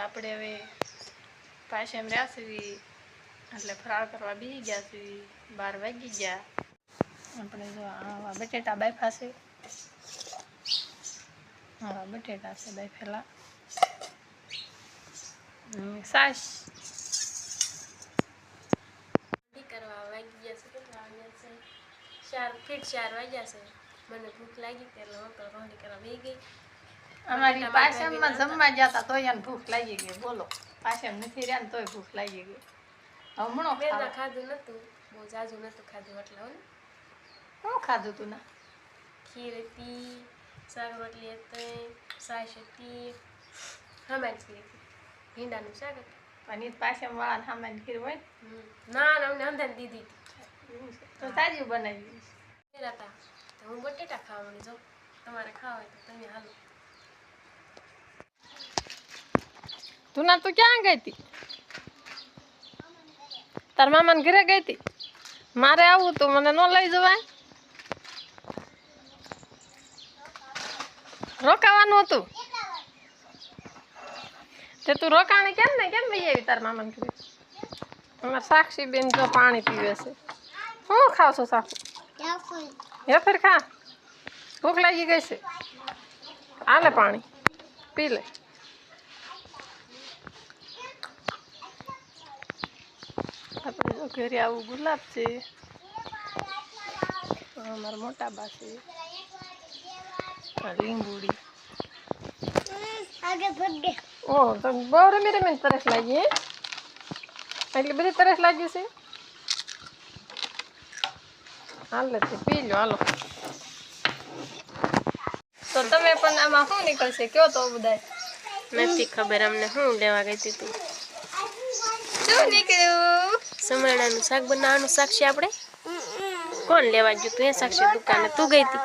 આપણે હવે પાસે એમ રહ્યા છીએ એટલે ફરાળ કરવા બેસી ગયા છીએ બાર વાગી ગયા. આપણે જો આવા બટેટા બાફા છે. આવા બટેટા છે બાફેલા સાસ. કરવા વાગી ગયા છે કેટલા વાગ્યા છે? ચાર ફીટ ચાર વાગ્યા છે. મને ભૂખ લાગી એટલે હું તો રોહડી કરવા બેસી ગઈ. અમારી પાછળમાં જમવા ગયા હતા તોય એને ભૂખ લાગી ગઈ. બોલો પાછળ નથી રહ્યા ને તોય ભૂખ લાગી ગઈ. હમણો બેના ખાધું નહોતું બહુ જાજુ નહોતું ખાધું એટલે હું શું ખાધું તું ના? ખીર હતી શાક રોટલી હતી સાસ હતી. હમારી ખીર હતી. ભીંડાનું શાક હતું. પનીર પાછળ વાળા સામાન ખીર હોય ને? ના અમને અંધાને દીધી હતી. તો તાજી બનાવી હતા તો હું બટેટા ખાવાની જો તમારે ખાવા હોય તો તમે હાલો. તું ના તું ક્યાં ગઈ હતી? તાર મામાને ઘરે ગઈ હતી? મારે આવું તો મને ન લઈ જવાય. રોકાવાનું હતું. તે તું રોકાણી કેમ ને કેમ ભાઈ આવી તાર મામાને ઘરે? અમારે સાક્ષી બેન જો પાણી પીવે છે. શું ખાવ છો સાખું હે ફેર ખા. ભૂખ લાગી ગઈ છે. આલે પાણી. પી લે આપણે જો ઘરે આવું ગુલાબ છે. આ અમારા મોટા બા છે. આ લીંબુડી. ઓહ તો બહુ રમી રમીને તરસ લાગી હે? એટલી બધી તરસ લાગી છે હાલે તે પી લો હાલો. તો તમે પણ આમાં શું નીકળશે? કયો તો બધાય? નથી ખબર અમને શું લેવા ગઈ હતી તું. શું નીકળ્યું? સમરણાનું શાક બનાવવાનું શાક છે આપણે? કોણ લેવા ગયું તું એ સાક્ષી દુકાને? તું ગઈ હતી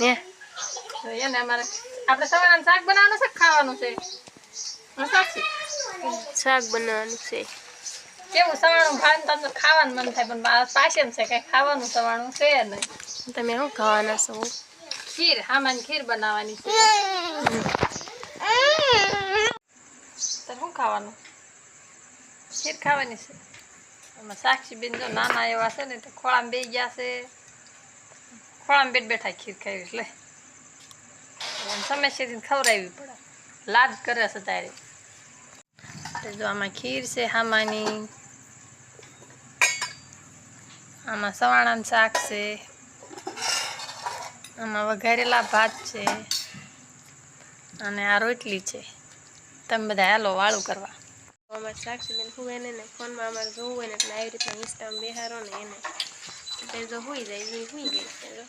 હે? તો એને અમારે આપણે સવારના શાક બનાવવાનું છે ખાવાનું છે? શાક બનાવવાનું છે. કેવું સવાણું ભાન તો ખાવાનું મન થાય પણ મારા પાસે છે કઈ ખાવાનું સવાણું છે નહીં. તમે શું ખાવાના છો? ખીર હામાન ખીર બનાવવાની છે. શું ખાવાનું? ખીર ખાવાની છે. એમાં સાક્ષી બેન જો નાના એવા છે ને તો ખોળામાં બે ગયા છે. ખોળામાં બેઠ બેઠા ખીર ખાવી એટલે સમસ્યાથી ખવડાવવી પડે. લાદ કરે છે તારે. જો આમાં ખીર છે હામાની. આમાં સવાણાનું શાક છે. આમાં વઘારેલા ભાત છે. અને આ રોટલી છે. તમે બધા હાલો વાળું કરવા. અમારે સાક્ષી બેન હું એને ને ફોનમાં અમારે જોવું હોય ને એટલે આવી રીતના ઇન્સ્ટામાં બેહારો ને એને એટલે જો હોઈ જાય એ હુઈ જાય